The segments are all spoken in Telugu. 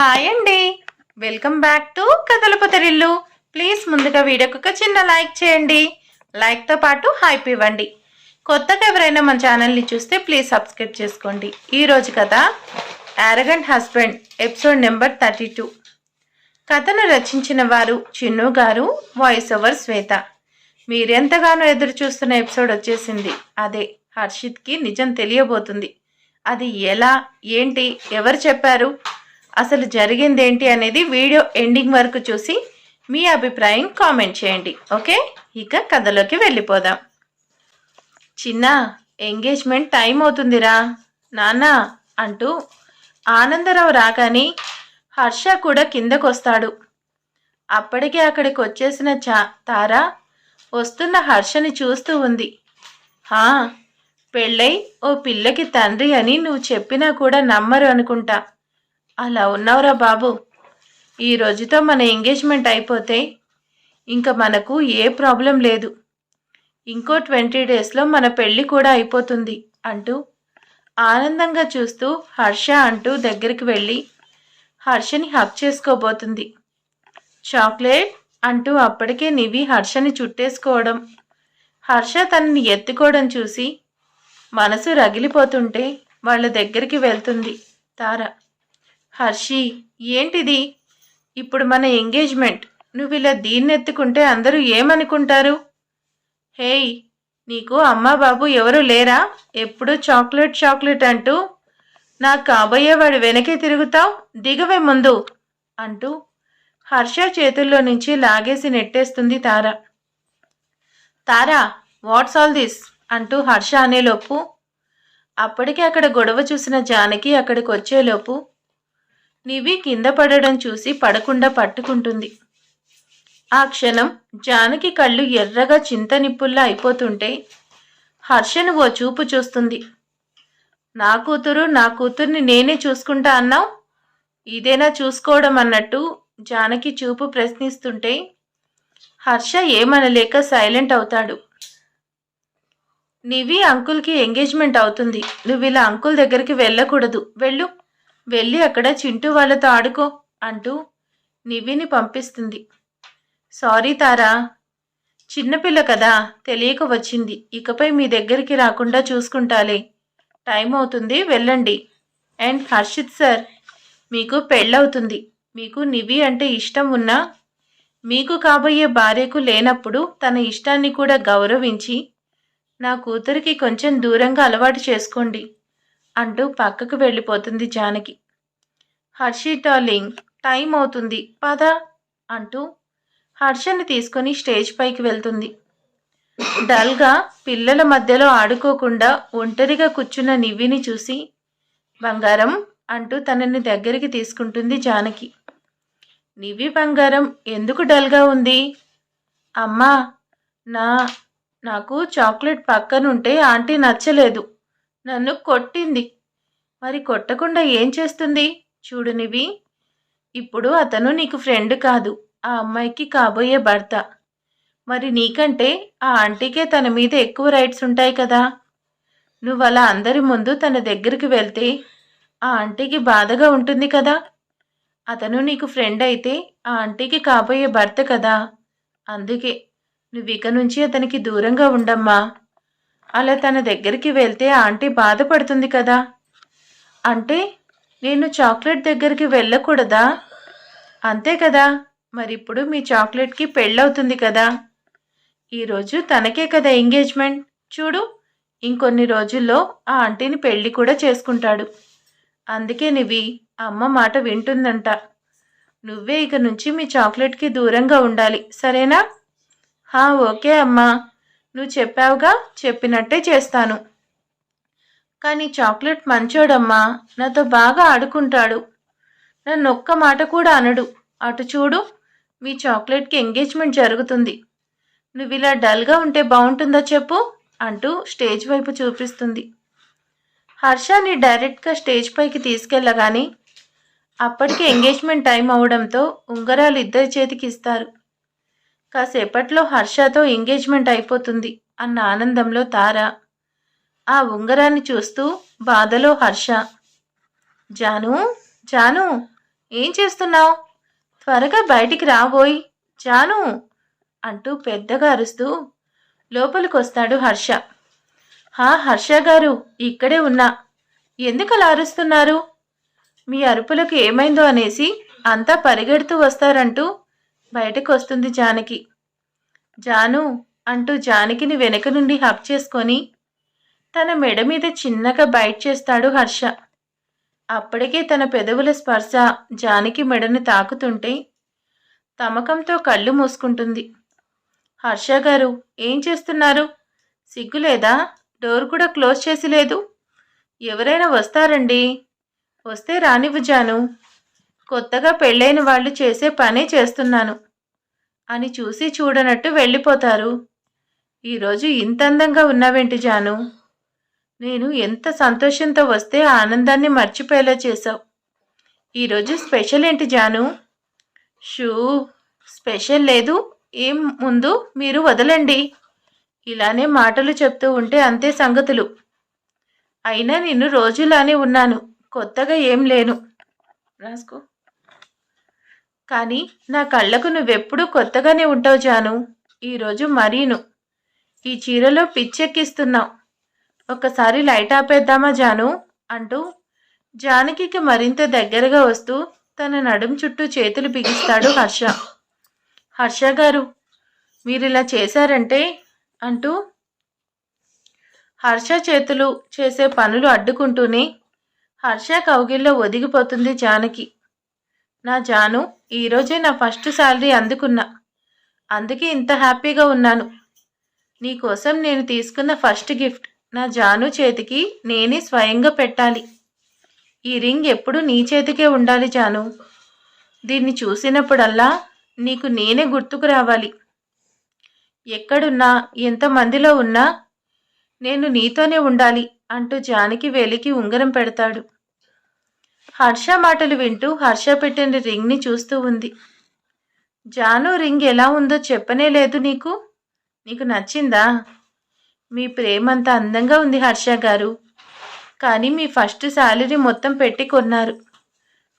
హాయ్ అండి. వెల్కమ్ బ్యాక్ టు కథల పొదరిల్లు ప్లీజ్ ముందుగా వీడియోకి ఒక చిన్న లైక్ చేయండి. లైక్తో పాటు హైప్ ఇవ్వండి. కొత్తగా ఎవరైనా మన ఛానల్ని చూస్తే ప్లీజ్ సబ్స్క్రైబ్ చేసుకోండి. ఈరోజు కథ arrogant husband episode number thirty two. కథను రచించిన వారు చిన్ను గారు వాయిస్ ఓవర్ శ్వేత. మీరెంతగానో ఎదురు చూస్తున్న ఎపిసోడ్ వచ్చేసింది. అదే హర్షిత్కి నిజం తెలియబోతుంది. అది ఎలా ఏంటి ఎవరు చెప్పారు? అసలు జరిగిందేంటి అనేది వీడియో ఎండింగ్ వరకు చూసి మీ అభిప్రాయం కామెంట్ చేయండి ఓకే? ఇక కథలోకి వెళ్ళిపోదాం. చిన్న ఎంగేజ్మెంట్ టైం అవుతుందిరా. నాన్న అంటూ ఆనందరావు రాగానే హర్ష కూడా కిందకొస్తాడు. అప్పటికే అక్కడికి వచ్చేసిన చా తార వస్తున్న హర్షని చూస్తూ ఉంది. హా పెళ్ళై ఓ పిల్లకి తండ్రి అని నువ్వు చెప్పినా కూడా నమ్మరు అనుకుంటా. అలా ఉన్నావురా బాబు. ఈ రోజుతో మన ఎంగేజ్మెంట్ అయిపోతే ఇంకా మనకు ఏ ప్రాబ్లం లేదు. ఇంకో ట్వంటీ డేస్లో మన పెళ్ళి కూడా అయిపోతుంది అంటూ ఆనందంగా చూస్తూ హర్ష అంటూ దగ్గరికి వెళ్ళి హర్షని హక్ చేసుకోబోతుంది. చాక్లెట్ అంటూ అప్పటికే నివి హర్షని చుట్టేసుకోవడం. హర్ష తనని ఎత్తుకోవడం చూసి మనసు రగిలిపోతుంటే వాళ్ళ దగ్గరికి వెళ్తుంది తార. హర్షి ఏంటిది? ఇప్పుడు మన ఎంగేజ్మెంట్. నువ్వు ఇలా దీన్ని ఎత్తుకుంటే అందరూ ఏమనుకుంటారు? హేయ్ నీకు అమ్మా బాబు ఎవరు లేరా? ఎప్పుడు చాక్లెట్ చాక్లెట్ అంటూ నా కాబోయేవాడు వెనకే తిరుగుతావు? దిగవే ముందు అంటూ హర్ష చేతుల్లో నుంచి లాగేసి నెట్టేస్తుంది Tara. Tara what's all this? అంటూ హర్ష అనేలోపు అప్పటికే అక్కడ గొడవ చూసిన జానకి అక్కడికి వచ్చేలోపు నివి కింద పడడం చూసి పడకుండా పట్టుకుంటుంది. ఆ క్షణం జానకి కళ్ళు ఎర్రగా చింత నిప్పుల్లా అయిపోతుంటే హర్షను ఓ చూపు చూస్తుంది. నా కూతురు నా కూతుర్ని నేనే చూసుకుంటా అన్నావు? ఇదేనా చూసుకోవడం అన్నట్టు జానకి చూపు ప్రశ్నిస్తుంటే హర్ష ఏమనలేక సైలెంట్ అవుతాడు. నివి అంకుల్కి ఎంగేజ్మెంట్ అవుతుంది. నువ్వు ఇలా అంకుల్ దగ్గరికి వెళ్ళకూడదు. వెళ్ళు. వెళ్ళి అక్కడ చింటూ వాళ్ళతో ఆడుకో అంటూ నివిని పంపిస్తుంది. సారీ తారా చిన్నపిల్ల కదా తెలియక వచ్చింది. ఇకపై మీ దగ్గరికి రాకుండా చూసుకుంటాలే. టైం అవుతుంది వెళ్ళండి. అండ్ హర్షిత్ సార్ మీకు పెళ్ళవుతుంది. మీకు నివి అంటే ఇష్టం ఉన్నా మీకు కాబోయే భార్యకు లేనప్పుడు తన ఇష్టాన్ని కూడా గౌరవించి నా కూతురికి కొంచెం దూరంగా అలవాటు చేసుకోండి. అంటూ పక్కకు వెళ్ళిపోతుంది జానకి. హర్షి డార్లింగ్ టైం అవుతుంది పద అంటూ హర్షని తీసుకొని స్టేజ్ పైకి వెళ్తుంది. డల్గా పిల్లల మధ్యలో ఆడుకోకుండా ఒంటరిగా కూర్చున్న నివ్విని చూసి బంగారం అంటూ తనని దగ్గరికి తీసుకుంటుంది జానకి. నివ్వి బంగారం ఎందుకు డల్గా ఉంది? అమ్మా నా నాకు చాక్లెట్ పక్కనుంటే ఆంటీ నచ్చలేదు. నన్ను కొట్టింది. మరి కొట్టకుండా ఏం చేస్తుంది? చూడు నివి. ఇప్పుడు అతను నీకు ఫ్రెండ్ కాదు. ఆ అమ్మాయికి కాబోయే భర్త. మరి నీకంటే ఆ ఆంటీకే తన మీద ఎక్కువ రైట్స్ ఉంటాయి కదా. నువ్వు అలా అందరి ముందు తన దగ్గరికి వెళ్తే ఆ ఆంటీకి బాధగా ఉంటుంది కదా. అతను నీకు ఫ్రెండ్ అయితే ఆ ఆంటీకి కాబోయే భర్త కదా. అందుకే నువ్వు ఇక నుంచి అతనికి దూరంగా ఉండమ్మా. అలా తన దగ్గరికి వెళ్తే ఆంటీ బాధపడుతుంది కదా. అంటే నేను చాక్లెట్ దగ్గరికి వెళ్ళకూడదా? అంతే కదా. మరి ఇప్పుడు మీ చాక్లెట్కి పెళ్ళవుతుంది కదా. ఈరోజు తనకే కదా ఎంగేజ్మెంట్. చూడు ఇంకొన్ని రోజుల్లో ఆ ఆంటీని పెళ్ళి కూడా చేసుకుంటాడు. అందుకే నివి అమ్మ మాట వింటుందంట. నువ్వే ఇక నుంచి మీ చాక్లెట్కి దూరంగా ఉండాలి. సరేనా? హా ఓకే అమ్మా. నువ్వు చెప్పావుగా చెప్పినట్టే చేస్తాను. కానీ చాక్లెట్ మంచోడమ్మా నాతో బాగా ఆడుకుంటాడు. నన్ను ఒక్క మాట కూడా అనడు. అటు చూడు మీ చాక్లెట్కి ఎంగేజ్మెంట్ జరుగుతుంది. నువ్వు ఇలా డల్గా ఉంటే బాగుంటుందా చెప్పు అంటూ స్టేజ్ వైపు చూపిస్తుంది. హర్షాని డైరెక్ట్గా స్టేజ్ పైకి తీసుకెళ్ళగానే అప్పటికి ఎంగేజ్మెంట్ టైం అవడంతో ఉంగరాలు ఇద్దరి చేతికి ఇస్తారు. కాసేపట్లో హర్షతో ఎంగేజ్మెంట్ అయిపోతుంది అన్న ఆనందంలో తార. ఆ ఉంగరాన్ని చూస్తూ బాధలో హర్ష. జాను జాను ఏం చేస్తున్నావు? త్వరగా బయటికి రాబోయ్ జాను! అంటూ పెద్దగా అరుస్తూ లోపలికొస్తాడు హర్ష. హా హర్ష గారు ఇక్కడే ఉన్నా. ఎందుకు అలా అరుస్తున్నారు? మీ అరుపులకు ఏమైందో అనేసి అంతా పరిగెడుతూ వస్తారంటూ బయటకు వస్తుంది జానకి. జాను అంటూ జానకిని వెనక నుండి హక్ చేసుకొని తన మెడ మీద చిన్నగా బైట్ చేస్తాడు హర్ష. అప్పటికే తన పెదవుల స్పర్శ జానకి మెడను తాకుతుంటే తమకంతో కళ్ళు మూసుకుంటుంది. హర్ష గారు ఏం చేస్తున్నారు? సిగ్గులేదా డోర్ కూడా క్లోజ్ చేసి లేదు. ఎవరైనా వస్తారండి? వస్తే రానివ్వు జాను. కొత్తగా పెళ్ళైన వాళ్ళు చేసే పనే చేస్తున్నాను. అని చూసి చూడనట్టు వెళ్ళిపోతారు. ఈరోజు ఇంత అందంగా ఉన్నావేంటి జాను? నేను ఎంత సంతోషంతో వస్తే ఆనందాన్ని మర్చిపోయేలా చేశావు. ఈరోజు స్పెషల్ ఏంటి జాను? షూ స్పెషల్ లేదు. ఏం ముందు మీరు వదలండి. ఇలానే మాటలు చెప్తూ ఉంటే అంతే సంగతులు. అయినా నిన్ను రోజులానే ఉన్నాను. కొత్తగా ఏం లేను. రాసుకో. కానీ నా కళ్ళకు నువ్వెప్పుడూ కొత్తగానే ఉంటావు జాను. ఈరోజు మరీను. ఈ చీరలో పిచ్చెక్కిస్తున్నావు. ఒక్కసారి లైట్ ఆపేద్దామా జాను? అంటూ జానకికి మరింత దగ్గరగా వస్తూ తన నడుం చుట్టూ చేతులు బిగిస్తాడు హర్ష. హర్ష గారు మీరు ఇలా చేశారంటే? అంటూ హర్ష చేతులు చేసే పనులు అడ్డుకుంటూనే హర్ష కౌగిల్లో ఒదిగిపోతుంది జానకి. నా జాను ఈరోజే నా ఫస్ట్ శాలరీ అందుకున్నా. అందుకే ఇంత హ్యాపీగా ఉన్నాను. నీకోసం నేను తీసుకున్న ఫస్ట్ గిఫ్ట్ నా జాను చేతికి నేనే స్వయంగా పెట్టాలి. ఈ రింగ్ ఎప్పుడు నీ చేతికే ఉండాలి జాను. దీన్ని చూసినప్పుడల్లా నీకు నేనే గుర్తుకు రావాలి. ఎక్కడున్నా ఎంతమందిలో ఉన్నా నేను నీతోనే ఉండాలి అంటూ జానకి వెలికి ఉంగరం పెడతాడు. హర్ష మాటలు వింటూ హర్ష పెట్టిన రింగ్ని చూస్తూ ఉంది. జాను రింగ్ ఎలా ఉందో చెప్పనే లేదు నీకు? నీకు నచ్చిందా? మీ ప్రేమంత అందంగా ఉంది హర్ష గారు. కానీ మీ ఫస్ట్ శాలరీ మొత్తం పెట్టి కొన్నారు.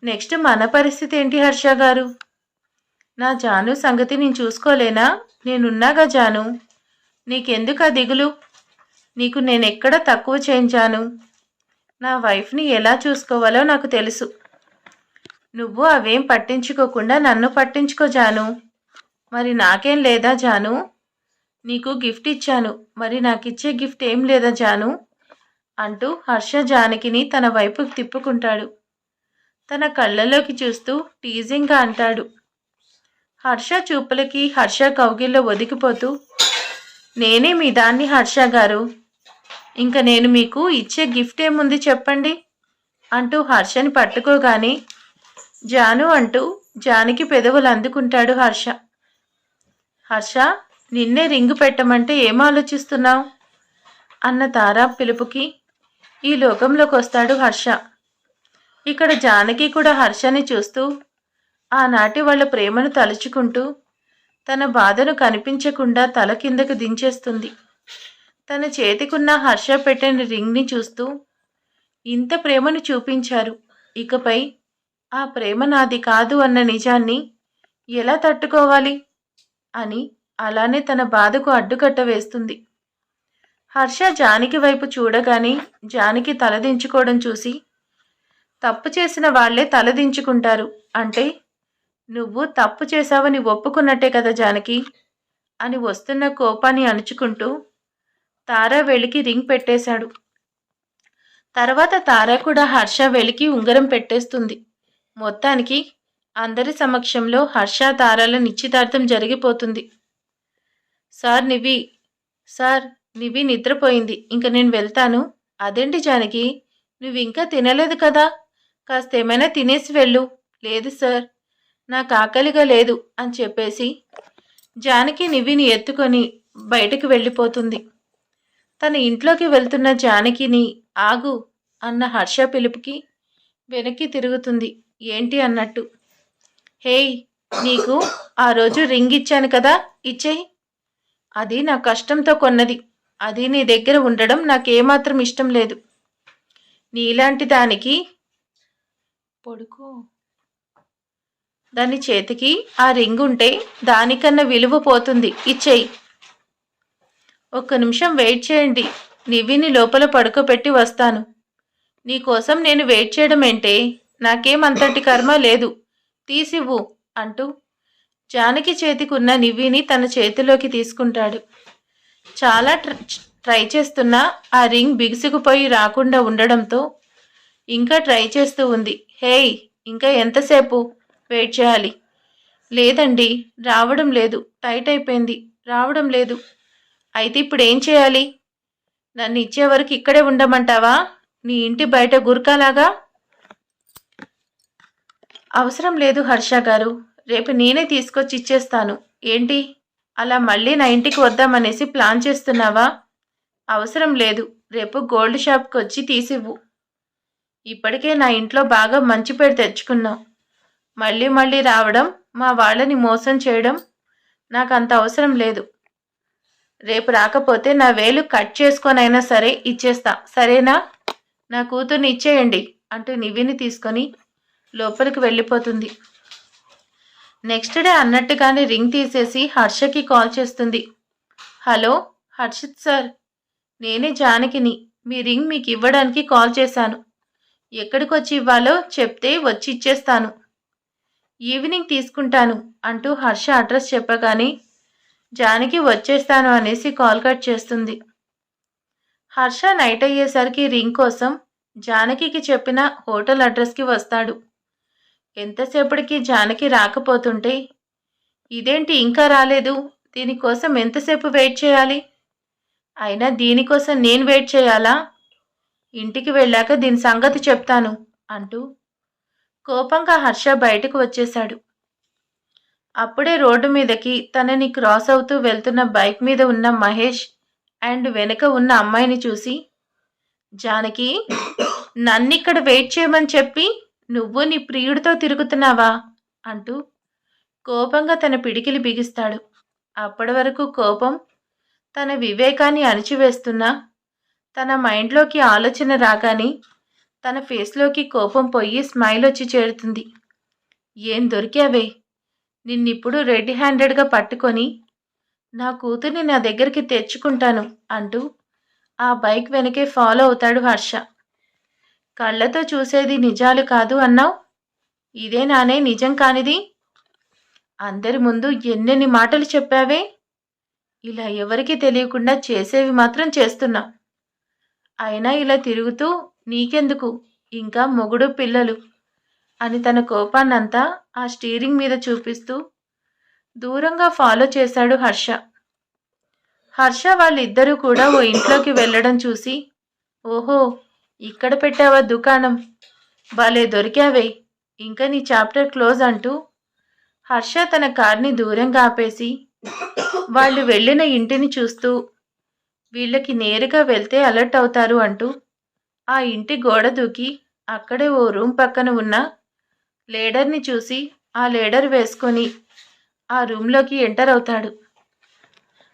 నెక్స్ట్ మన పరిస్థితి ఏంటి హర్ష గారు? నా జాను సంగతి నేను చూసుకోలేనా? నేనున్నాగా జాను? నీకెందుకు ఆ దిగులు? నీకు నేనెక్కడ తక్కువ చేయించాను నా వైఫ్ని ఎలా చూసుకోవాలో నాకు తెలుసు. నువ్వు అవేం పట్టించుకోకుండా నన్ను పట్టించుకో జాను. మరి నాకేం లేదా జాను? నీకు గిఫ్ట్ ఇచ్చాను. మరి నాకు ఇచ్చే గిఫ్ట్ ఏం లేదా జాను? అంటూ హర్ష జానకిని తన వైపు తిప్పుకుంటాడు. తన కళ్ళలోకి చూస్తూ టీజింగ్గా అంటాడు. హర్ష చూపులకి హర్ష కౌగిల్లో ఒదిగిపోతూ నేనే మీ దాన్ని హర్ష గారు? ఇంకా నేను మీకు ఇచ్చే గిఫ్ట్ ఏముంది చెప్పండి? అంటూ హర్షని పట్టుకోగానే జాను అంటూ జానికి పెదవులు అందుకుంటాడు హర్ష. హర్ష నిన్నే రింగు పెట్టమంటే ఏం ఆలోచిస్తున్నావు? అన్న తారా పిలుపుకి ఈ లోకంలోకి వస్తాడు హర్ష. ఇక్కడ జానకి కూడా హర్షని చూస్తూ ఆనాటి వాళ్ళ ప్రేమను తలుచుకుంటూ తన బాధను కనిపించకుండా తల కిందకు దించేస్తుంది. తన చేతికున్న హర్ష పెట్టిన రింగ్ని చూస్తూ ఇంత ప్రేమను చూపించారు. ఇకపై ఆ ప్రేమ నాది కాదు అన్న నిజాన్ని ఎలా తట్టుకోవాలి? అని అలానే తన బాధకు అడ్డుకట్ట వేస్తుంది. హర్ష జానికి వైపు చూడగానే జానికి తలదించుకోవడం చూసి తప్పు చేసిన వాళ్ళే తలదించుకుంటారు అంటే నువ్వు తప్పు చేశావని ఒప్పుకున్నట్టే కదా జానకి? అని వస్తున్న కోపాన్ని అణుచుకుంటూ తారా వెలికి రింగ్ పెట్టేశాడు. తర్వాత తారా కూడా హర్ష వెలికి ఉంగరం పెట్టేస్తుంది. మొత్తానికి అందరి సమక్షంలో హర్ష తారాల నిశ్చితార్థం జరిగిపోతుంది. సార్ నివి సార్ నివి నిద్రపోయింది. ఇంక నేను వెళ్తాను. అదేంటి జానకి? నువ్వు ఇంకా తినలేదు కదా? కాస్త ఏమైనా తినేసి వెళ్ళు. లేదు సార్. నాకు ఆకలిగా లేదు అని చెప్పేసి జానకి నివిని ఎత్తుకొని బయటకు వెళ్ళిపోతుంది. తన ఇంట్లోకి వెళ్తున్న జానకిని ఆగు అన్న హర్ష పిలుపుకి వెనక్కి తిరుగుతుంది. ఏంటి? అన్నట్టు. హేయ్ నీకు ఆ రోజు రింగ్ ఇచ్చాను కదా ఇచ్చేయి. అది నా కష్టంతో కొన్నది. అది నీ దగ్గర ఉండడం నాకేమాత్రం ఇష్టం లేదు. నీలాంటి దానికి పొడుకో. దాని చేతికి ఆ రింగ్ ఉంటే దానికన్నా విలువ పోతుంది. ఇచ్చేయి. ఒక్క నిమిషం వెయిట్ చేయండి. నివిని లోపల పడుకోబెట్టి వస్తాను. నీకోసం నేను వెయిట్ చేయడం ఏంటే? నాకేం అంతటి కర్మ లేదు. తీసివ్వు అంటూ జానకి చేతికున్న నివ్విని తన చేతిలోకి తీసుకుంటాడు. చాలా ట్ర- ట్రై చేస్తున్నా ఆ రింగ్ బిగుసుకుపోయి రాకుండా ఉండడంతో ఇంకా ట్రై చేస్తూ ఉంది. హేయ్ ఇంకా ఎంతసేపు? వెయిట్ చేయాలి. లేదండి రావడం లేదు. టైట్ అయిపోయింది. రావడం లేదు. అయితే ఇప్పుడు ఏం చేయాలి? నన్ను ఇచ్చే వరకు ఇక్కడే ఉండమంటావా? నీ ఇంటి బయట గురకాలాగా అవసరం లేదు హర్ష గారు. రేపు నేనే తీసుకొచ్చి ఇచ్చేస్తాను. ఏంటి? అలా మళ్ళీ నా ఇంటికి వద్దామనేసి ప్లాన్ చేస్తున్నావా? అవసరం లేదు. రేపు గోల్డ్ షాప్కి వచ్చి తీసివ్వు. ఇప్పటికే నా ఇంట్లో బాగా మంచి పేరు తెచ్చుకున్నావు. మళ్ళీ మళ్ళీ రావడం మా వాళ్ళని మోసం చేయడం నాకు అంత అవసరం లేదు. రేపు రాకపోతే నా వేలు కట్ చేసుకొనైనా సరే ఇచ్చేస్తా. సరేనా? నా కూతుర్ని ఇచ్చేయండి అంటూ నివిని తీసుకొని లోపలికి వెళ్ళిపోతుంది. నెక్స్ట్ డే అన్నట్టుగానే రింగ్ తీసేసి హర్షకి కాల్ చేస్తుంది. Hello Harshit sir. నేనే జానకిని. మీ రింగ్ మీకు ఇవ్వడానికి కాల్ చేశాను. ఎక్కడికి వచ్చి ఇవ్వాలో చెప్తే వచ్చి ఇచ్చేస్తాను. ఈవినింగ్ తీసుకుంటాను అంటూ హర్ష అడ్రస్ చెప్పగానే జానకి వచ్చేస్తాను అనేసి కాల్ కట్ చేస్తుంది. హర్ష నైట్ అయ్యేసరికి రింగ్ కోసం జానకికి చెప్పిన హోటల్ అడ్రస్కి వస్తాడు. ఎంతసేపటికి జానకి రాకపోతుంటే ఇదేంటి ఇంకా రాలేదు? దీనికోసం ఎంతసేపు వెయిట్ చేయాలి? అయినా దీనికోసం నేను వెయిట్ చేయాలా? ఇంటికి వెళ్ళాక దీని సంగతి చెప్తాను అంటూ కోపంగా హర్ష బయటకు వచ్చేశాడు. అప్పుడే రోడ్డు మీదకి తనని క్రాస్ అవుతూ వెళ్తున్న బైక్ మీద ఉన్న మహేష్ అండ్ వెనుక ఉన్న అమ్మాయిని చూసి జానకి నన్నిక్కడ వెయిట్ చేయమని చెప్పి నువ్వు నీ ప్రియుడితో తిరుగుతున్నావా? అంటూ కోపంగా తన పిడికిలి బిగిస్తాడు. అప్పటి వరకు కోపం తన వివేకాన్ని అణిచివేస్తున్నా తన మైండ్లోకి ఆలోచన రాగానే తన ఫేస్లోకి కోపం పోయి స్మైల్ వచ్చి చేరుతుంది. ఏం దొరికావే? నిన్నిప్పుడు రెడ్ హ్యాండెడ్గా పట్టుకొని నా కూతుర్ని నా దగ్గరికి తెచ్చుకుంటాను అంటూ ఆ బైక్ వెనకే ఫాలో అవుతాడు హర్ష. కళ్ళతో చూసేది నిజాలు కాదు అన్నావు? ఇదే నానే నిజం కానిది? అందరి ముందు ఎన్నెన్ని మాటలు చెప్పావే? ఇలా ఎవరికీ తెలియకుండా చేసేవి మాత్రం చేస్తున్నా. అయినా ఇలా తిరుగుతూ నీకెందుకు? ఇంకా మొగుడు పిల్లలు అని తన కోపాన్నంతా ఆ స్టీరింగ్ మీద చూపిస్తూ దూరంగా ఫాలో చేశాడు హర్ష. హర్ష వాళ్ళిద్దరూ కూడా ఓ ఇంట్లోకి వెళ్ళడం చూసి ఓహో ఇక్కడ పెట్టావా దుకాణం? భలే దొరికావే ఇంకా నీ చాప్టర్ క్లోజ్ అంటూ హర్ష తన కార్ని దూరంగా ఆపేసి వాళ్ళు వెళ్ళిన ఇంటిని చూస్తూ వీళ్ళకి నేరుగా వెళ్తే అలర్ట్ అవుతారు అంటూ ఆ ఇంటి గోడ దూకి అక్కడే ఓ రూమ్ పక్కన ఉన్న లేడర్ని చూసి ఆ లేడర్ వేసుకొని ఆ రూమ్లోకి ఎంటర్ అవుతాడు.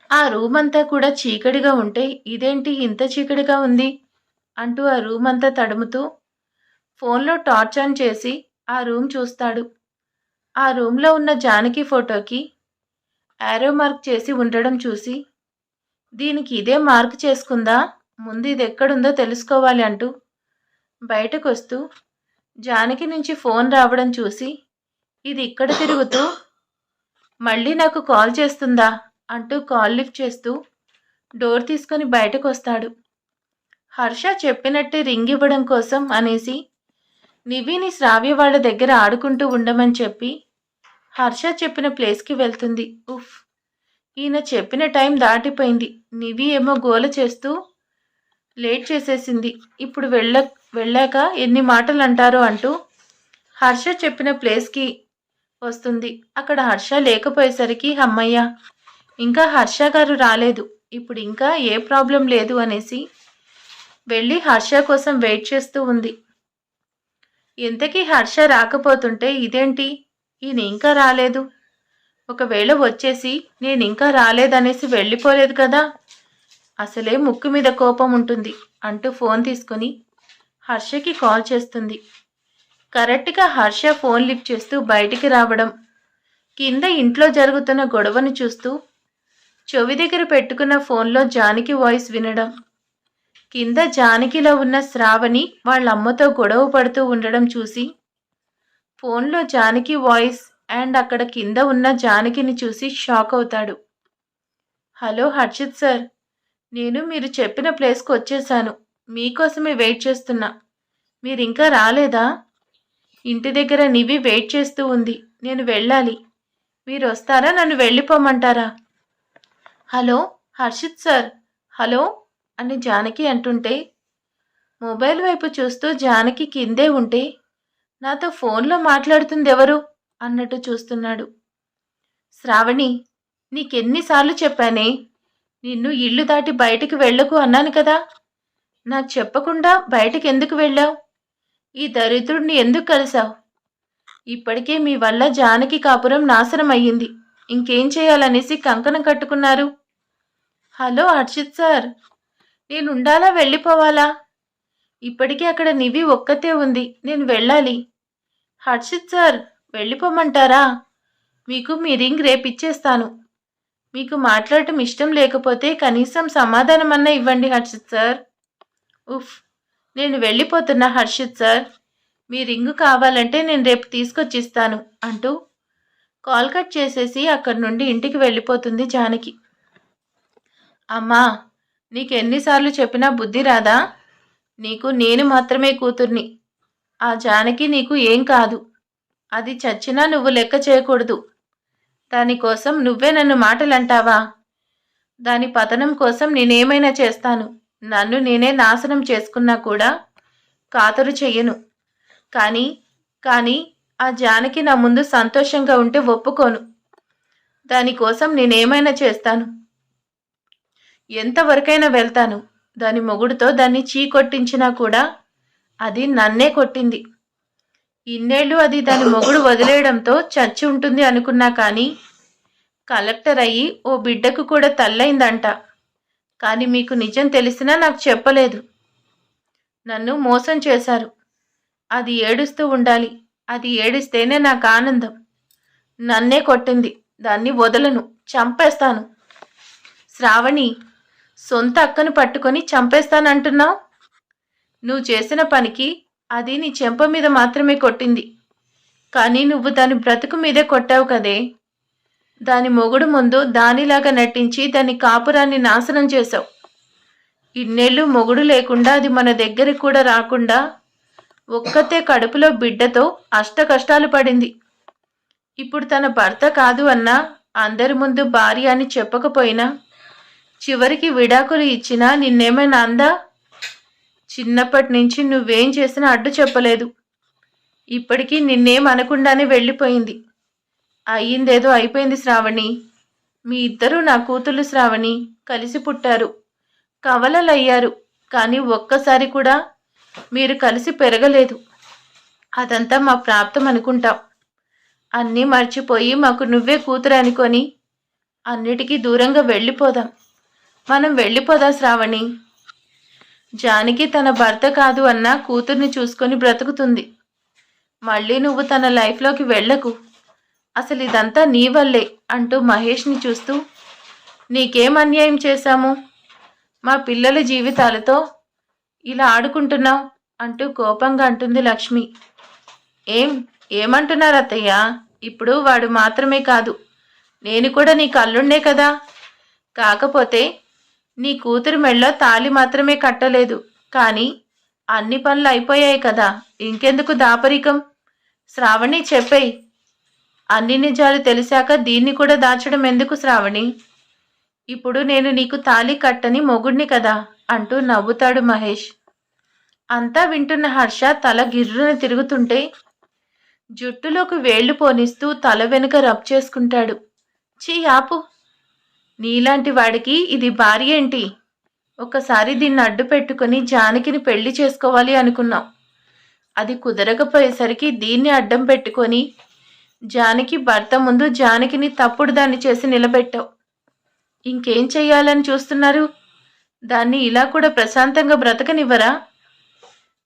ఆ రూమ్ అంతా కూడా చీకటిగా ఉంటే ఇదేంటి ఇంత చీకటిగా ఉంది అంటూ ఆ రూమ్ అంతా తడుముతూ ఫోన్లో టార్చ్ ఆన్ చేసి ఆ రూమ్ చూస్తాడు. ఆ రూమ్లో ఉన్న జానకి ఫోటోకి యారో మార్క్ చేసి ఉండడం చూసి దీనికి ఇదే మార్క్ చేసుకుందా? ముందు ఇది ఎక్కడుందో తెలుసుకోవాలి అంటూ బయటకు వస్తూ జానకి నుంచి ఫోన్ రావడం చూసి ఇది ఇక్కడ తిరుగుతూ మళ్ళీ నాకు కాల్ చేస్తుందా? అంటూ కాల్ లిఫ్ట్ చేస్తూ డోర్ తీసుకొని బయటకు వస్తాడు హర్ష చెప్పినట్టే రింగ్ ఇవ్వడం కోసం అనేసి నివిని శ్రావ్య వాళ్ళ దగ్గర ఆడుకుంటూ ఉండమని చెప్పి హర్ష చెప్పిన ప్లేస్కి వెళ్తుంది. ఉఫ్! ఈయన చెప్పిన టైం దాటిపోయింది. నివి ఏమో గోల చేస్తూ లేట్ చేసేసింది. ఇప్పుడు వెళ్ళ వెళ్ళాక ఎన్ని మాటలు అంటారో అంటూ హర్ష చెప్పిన ప్లేస్కి వస్తుంది. అక్కడ హర్ష లేకపోయేసరికి అమ్మయ్య ఇంకా హర్ష గారు రాలేదు. ఇప్పుడు ఇంకా ఏ ప్రాబ్లం లేదు అనేసి వెళ్ళి హర్ష కోసం వెయిట్ చేస్తూ ఉంది. ఇంతకీ హర్ష రాకపోతుంటే ఇదేంటి? ఈయన ఇంకా రాలేదు. ఒకవేళ వచ్చేసి నేను ఇంకా రాలేదనేసి వెళ్ళిపోలేదు కదా? అసలే ముక్కు మీద కోపం ఉంటుంది అంటూ ఫోన్ తీసుకొని హర్షకి కాల్ చేస్తుంది. కరెక్ట్గా హర్ష ఫోన్ లిఫ్ట్ చేస్తూ బయటికి రావడం. కింద ఇంట్లో జరుగుతున్న గొడవను చూస్తూ చెవి దగ్గర పెట్టుకున్న ఫోన్లో జానకి వాయిస్ వినడం. కింద జానకిలో ఉన్న శ్రావణి వాళ్ళ అమ్మతో గొడవ పడుతూ ఉండడం చూసి ఫోన్లో జానకి వాయిస్ అండ్ అక్కడ కింద ఉన్న జానకిని చూసి షాక్ అవుతాడు. హలో హర్షిత్ సార్ నేను మీరు చెప్పిన ప్లేస్కి వచ్చేసాను. మీకోసమే వెయిట్ చేస్తున్నా. మీరు ఇంకా రాలేదా? ఇంటి దగ్గర నివి వెయిట్ చేస్తూ ఉంది. నేను వెళ్ళాలి. మీరు వస్తారా నన్ను వెళ్ళిపోమంటారా? హలో? హర్షిత్ సార్. హలో? అని జానకి అంటుంటే మొబైల్ వైపు చూస్తూ జానకి కిందే ఉంటే నాతో ఫోన్లో మాట్లాడుతుంది ఎవరు అన్నట్టు చూస్తున్నాడు. శ్రావణి నీకెన్నిసార్లు చెప్పానే? నిన్ను ఇల్లు దాటి బయటికి వెళ్ళకు అన్నాను కదా. నాకు చెప్పకుండా బయటకు ఎందుకు వెళ్ళావు? ఈ దరిద్రుడిని ఎందుకు కలిశావు? ఇప్పటికే మీ వల్ల జానకి కాపురం నాశనం అయ్యింది ఇంకేం చేయాలనేసి కంకణం కట్టుకున్నారు? హలో హర్షిత్ సార్ నేను ఉండాలా వెళ్ళిపోవాలా? ఇప్పటికే అక్కడ నివి ఒక్కతే ఉంది నేను వెళ్ళాలి. హర్షిత్ సార్ వెళ్ళిపోమంటారా? మీకు మీ రింగ్ రేపిచ్చేస్తాను. మీకు మాట్లాడటం ఇష్టం లేకపోతే కనీసం సమాధానమన్నా ఇవ్వండి హర్షిత్ సార్. ఉఫ్ నేను వెళ్ళిపోతున్నా హర్షిత్ సార్. మీ రింగు కావాలంటే నేను రేపు తీసుకొచ్చిస్తాను అంటూ కాల్ కట్ చేసేసి అక్కడి నుండి ఇంటికి వెళ్ళిపోతుంది జానకి. అమ్మా నీకు ఎన్నిసార్లు చెప్పినా బుద్ధి రాదా? నీకు నేను మాత్రమే కూతుర్ని. ఆ జానకి నీకు ఏం కాదు. అది చచ్చినా నువ్వు లెక్క చేయకూడదు. దానికోసం నువ్వే నన్ను మాటలంటావా? దాని పతనం కోసం నేనేమైనా చేస్తాను. నన్ను నేనే నాశనం చేసుకున్నా కూడా కాతరు చెయ్యను. కానీ కానీ ఆ జానకి నా ముందు సంతోషంగా ఉంటే ఒప్పుకోను. దానికోసం నేనేమైనా చేస్తాను? ఎంతవరకైనా వెళ్తాను. దాని మొగుడుతో దాన్ని చీ కొట్టించినా కూడా అది నన్నే కొట్టింది. ఇన్నేళ్ళు అది దాని మొగుడు వదిలేయడంతో చచ్చి ఉంటుంది అనుకున్నా కానీ కలెక్టర్ అయ్యి ఓ బిడ్డకు కూడా తల్లైందంట. కానీ మీకు నిజం తెలిసినా నాకు చెప్పలేదు. నన్ను మోసం చేశారు. అది ఏడుస్తూ ఉండాలి. అది ఏడిస్తేనే నాకు ఆనందం. నన్నే కొట్టింది. దాన్ని వదలను. చంపేస్తాను. శ్రావణి సొంత అక్కను పట్టుకొని చంపేస్తానంటున్నావు? నువ్వు చేసిన పనికి అది నీ చెంప మీద మాత్రమే కొట్టింది. కానీ నువ్వు దాని బ్రతుకు మీదే కొట్టావు కదే. దాని మొగుడు ముందు దానిలాగా నటించి దాని కాపురాన్ని నాశనం చేశావు. ఇన్నేళ్ళు మొగుడు లేకుండా అది మన దగ్గరికి కూడా రాకుండా ఒక్కతే కడుపులో బిడ్డతో అష్ట కష్టాలు పడింది. ఇప్పుడు తన భర్త కాదు అన్నా అందరి ముందు భార్య అని చెప్పకపోయినా చివరికి విడాకులు ఇచ్చినా నిన్నేమైనా అందా? చిన్నప్పటి నుంచి నువ్వేం చేసినా అడ్డు చెప్పలేదు. ఇప్పటికీ నిన్నేం అనకుండానే వెళ్ళిపోయింది. అయ్యిందేదో అయిపోయింది శ్రావణి. మీ ఇద్దరూ నా కూతుళ్ళు శ్రావణి. కలిసి పుట్టారు. కవలలయ్యారు. కానీ ఒక్కసారి కూడా మీరు కలిసి పెరగలేదు. అదంతా మా ప్రాప్తం అనుకుంటాం. అన్నీ మర్చిపోయి మాకు నువ్వే కూతురు అనుకొని అన్నిటికీ దూరంగా వెళ్ళిపోదాం. మనం వెళ్ళిపోదా శ్రావణి? జానకి తన భర్త కాదు అన్న కూతుర్ని చూసుకొని బ్రతుకుతుంది. మళ్ళీ నువ్వు తన లైఫ్లోకి వెళ్ళకు. అసలు ఇదంతా నీ వల్లే అంటూ మహేష్ని చూస్తూ నీకేం అన్యాయం చేశాము? మా పిల్లల జీవితాలతో ఇలా ఆడుకుంటున్నావు అంటూ కోపంగా అంటుంది లక్ష్మి. ఏం ఏమంటున్నారు అత్తయ్య? ఇప్పుడు వాడు మాత్రమే కాదు. నేను కూడా నీ కళ్ళుండే కదా. కాకపోతే నీ కూతురు మెళ్ళో తాళి మాత్రమే కట్టలేదు. కానీ అన్ని పనులు అయిపోయాయి కదా. ఇంకెందుకు దాపరికం? శ్రావణి చెప్పేయి. అన్ని నిజాలు తెలిసాక దీన్ని కూడా దాచడం ఎందుకు శ్రావణి? ఇప్పుడు నేను నీకు తాళి కట్టని మొగుడిని కదా అంటూ నవ్వుతాడు మహేష్. అంతా వింటున్న హర్ష తల గిర్రున తిరుగుతుంటే జుట్టులోకి వేళ్ళు పోనిస్తూ తల వెనుక రబ్ చేసుకుంటాడు. చీ ఆపు. నీలాంటి వాడికి ఇది భార్య ఏంటి? ఒకసారి దీన్ని అడ్డు పెట్టుకుని జానకిని పెళ్ళి చేసుకోవాలి అనుకున్నాం. అది కుదరకపోయేసరికి దీన్ని అడ్డం పెట్టుకొని జానకి భర్త ముందు జానకిని తప్పుడు దాన్ని చేసి నిలబెట్టావు. ఇంకేం చెయ్యాలని చూస్తున్నారు? దాన్ని ఇలా కూడా ప్రశాంతంగా బ్రతకనివ్వరా?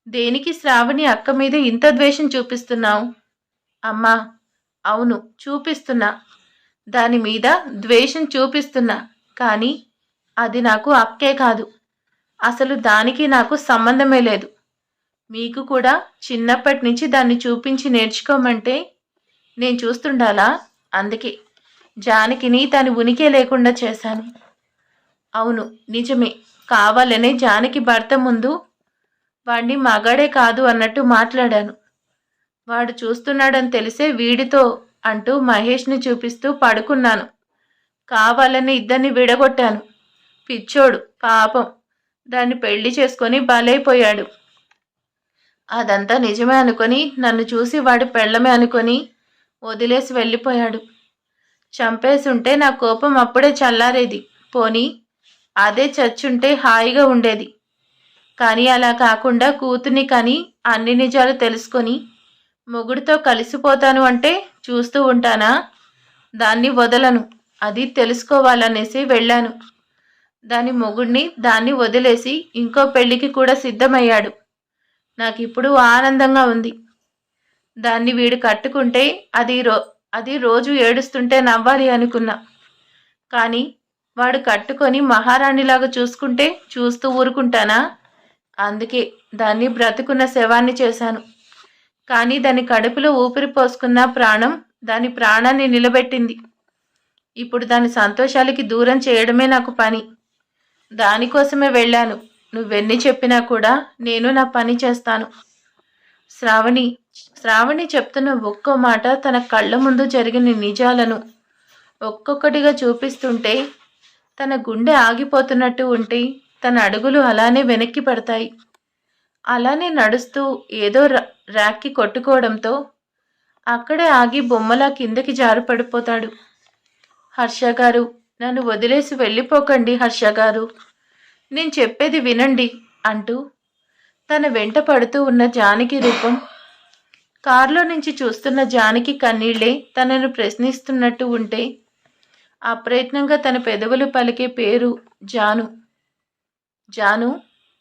దేనికి శ్రావణి అక్క మీద ఇంత ద్వేషం చూపిస్తున్నావు? అమ్మా అవును చూపిస్తున్నా. దాని మీద ద్వేషం చూపిస్తున్నా. కానీ అది నాకు అక్కే కాదు. అసలు దానికి నాకు సంబంధమే లేదు. మీకు కూడా చిన్నప్పటి నుంచి దాన్ని చూపించి నేర్చుకోమంటే నేను చూస్తుండాలా? అందుకే. జానకిని తను ఉనికి లేకుండా చేశాను. అవును నిజమే. కావాలనే జానకి భర్త ముందు వాడిని మగాడే కాదు అన్నట్టు మాట్లాడాను. వాడు చూస్తున్నాడని తెలిసే వీడితో అంటూ మహేష్ని చూపిస్తూ పడుకున్నాను. కావాలని ఇద్దరిని విడగొట్టాను. పిచ్చోడు పాపం. దాన్ని పెళ్ళి చేసుకొని బలైపోయాడు. అదంతా నిజమే అనుకొని నన్ను చూసి వాడి పెళ్ళమే అనుకొని వదిలేసి వెళ్ళిపోయాడు. చంపేసుంటే నా కోపం అప్పుడే చల్లారేది. పోనీ అదే చచ్చుంటే హాయిగా ఉండేది. కానీ అలా కాకుండా కూతుర్ని కానీ అన్ని నిజాలు తెలుసుకొని మొగుడితో కలిసిపోతాను అంటే చూస్తూ ఉంటానా? దాన్ని వదలను. అది తెలుసుకోవాలనేసి వెళ్ళాను. దాని మొగుడిని దాన్ని వదిలేసి ఇంకో పెళ్ళికి కూడా సిద్ధమయ్యాడు. నాకు ఇప్పుడు ఆనందంగా ఉంది. దాన్ని వీడు కట్టుకుంటే అది రో అది రోజు ఏడుస్తుంటే నవ్వాలి అనుకున్నా. కానీ వాడు కట్టుకొని మహారాణిలాగా చూసుకుంటే చూస్తూ ఊరుకుంటానా? అందుకే దాన్ని బ్రతుకున్న శవాన్ని చేశాను. కానీ దాని కడుపులో ఊపిరి పోసుకున్న ప్రాణం దాని ప్రాణాన్ని నిలబెట్టింది. ఇప్పుడు దాని సంతోషాలకి దూరం చేయడమే నాకు పని. దానికోసమే వెళ్ళాను. నువ్వెన్ని చెప్పినా కూడా నేను నా పని చేస్తాను. శ్రావణి శ్రావణి చెప్తున్న ఒక్కో మాట తన కళ్ళ ముందు జరిగిన నిజాలను ఒక్కొక్కటిగా చూపిస్తుంటే తన గుండె ఆగిపోతున్నట్టు ఉంటే తన అడుగులు అలానే వెనక్కి పడతాయి. అలానే నడుస్తూ ఏదో ర్యాక్కి కొట్టుకోవడంతో అక్కడే ఆగి బొమ్మలా కిందకి జారు పడిపోతాడు. హర్ష గారు నన్ను వదిలేసి వెళ్ళిపోకండి హర్ష గారు. నేను చెప్పేది వినండి అంటూ తన వెంట పడుతూ ఉన్న జానకి రూపం కారులో నుంచి చూస్తున్న జానకి కన్నీళ్ళే తనను ప్రశ్నిస్తున్నట్టు ఉంటే అప్రయత్నంగా తన పెదవులు పలికే పేరు జాను. జాను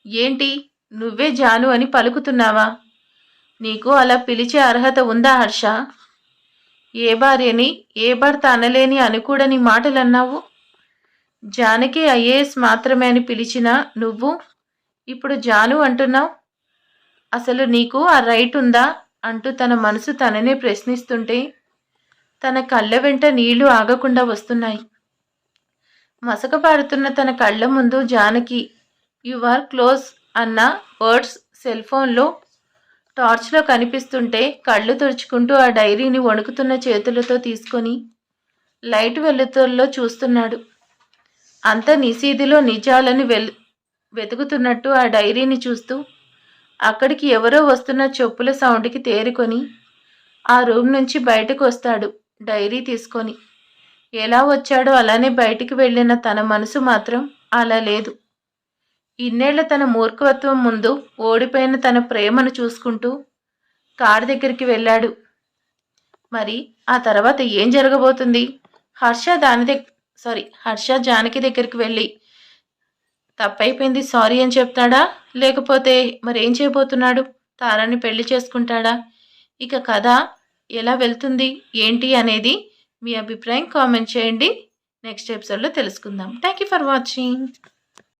ఏంటి? నువ్వే జాను అని పలుకుతున్నావా? నీకు అలా పిలిచే అర్హత ఉందా హర్ష? ఏ భార్యని ఏ భర్త అనలేని అనుకూడని మాటలన్నావు? జానకి ఐఏఎస్ మాత్రమే అని పిలిచినా నువ్వు ఇప్పుడు జాను అంటున్నావు? అసలు నీకు ఆ రైట్ ఉందా? అంటూ తన మనసు తననే ప్రశ్నిస్తుంటే తన కళ్ళ వెంట నీళ్ళు ఆగకుండా వస్తున్నాయి. మసకపారుతున్న తన కళ్ళ ముందు జానకి యు ఆర్ క్లోజ్ అన్న వర్డ్స్ సెల్ ఫోన్లో టార్చ్లో కనిపిస్తుంటే కళ్ళు తుడుచుకుంటూ ఆ డైరీని వణుకుతున్న చేతులతో తీసుకొని లైట్ వెలుతుల్లో చూస్తున్నాడు. అంత నిసీదిలో నిజాలని వెల్ వెతుకుతున్నట్టు ఆ డైరీని చూస్తూ అక్కడికి ఎవరో వస్తున్న చెప్పుల సౌండ్కి తేరుకొని ఆ రూమ్ నుంచి బయటకు వస్తాడు డైరీ తీసుకొని. ఎలా వచ్చాడో అలానే బయటికి వెళ్ళిన తన మనసు మాత్రం అలా లేదు. ఇన్నేళ్ళ తన మూర్ఖత్వం ముందు ఓడిపోయిన తన ప్రేమను చూసుకుంటూ కారు దగ్గరికి వెళ్ళాడు. మరి ఆ తర్వాత ఏం జరగబోతుంది? హర్ష దాని దగ్గర సారీ హర్ష జానకి దగ్గరికి వెళ్ళి తప్పైపోయింది సారీ అని చెప్తాడా? లేకపోతే మరేం చేయబోతున్నాడు? తారాన్ని పెళ్ళి చేసుకుంటాడా? ఇక కథ ఎలా వెళ్తుంది ఏంటి అనేది మీ అభిప్రాయం కామెంట్ చేయండి. నెక్స్ట్ ఎపిసోడ్లో తెలుసుకుందాం. Thank you for watching.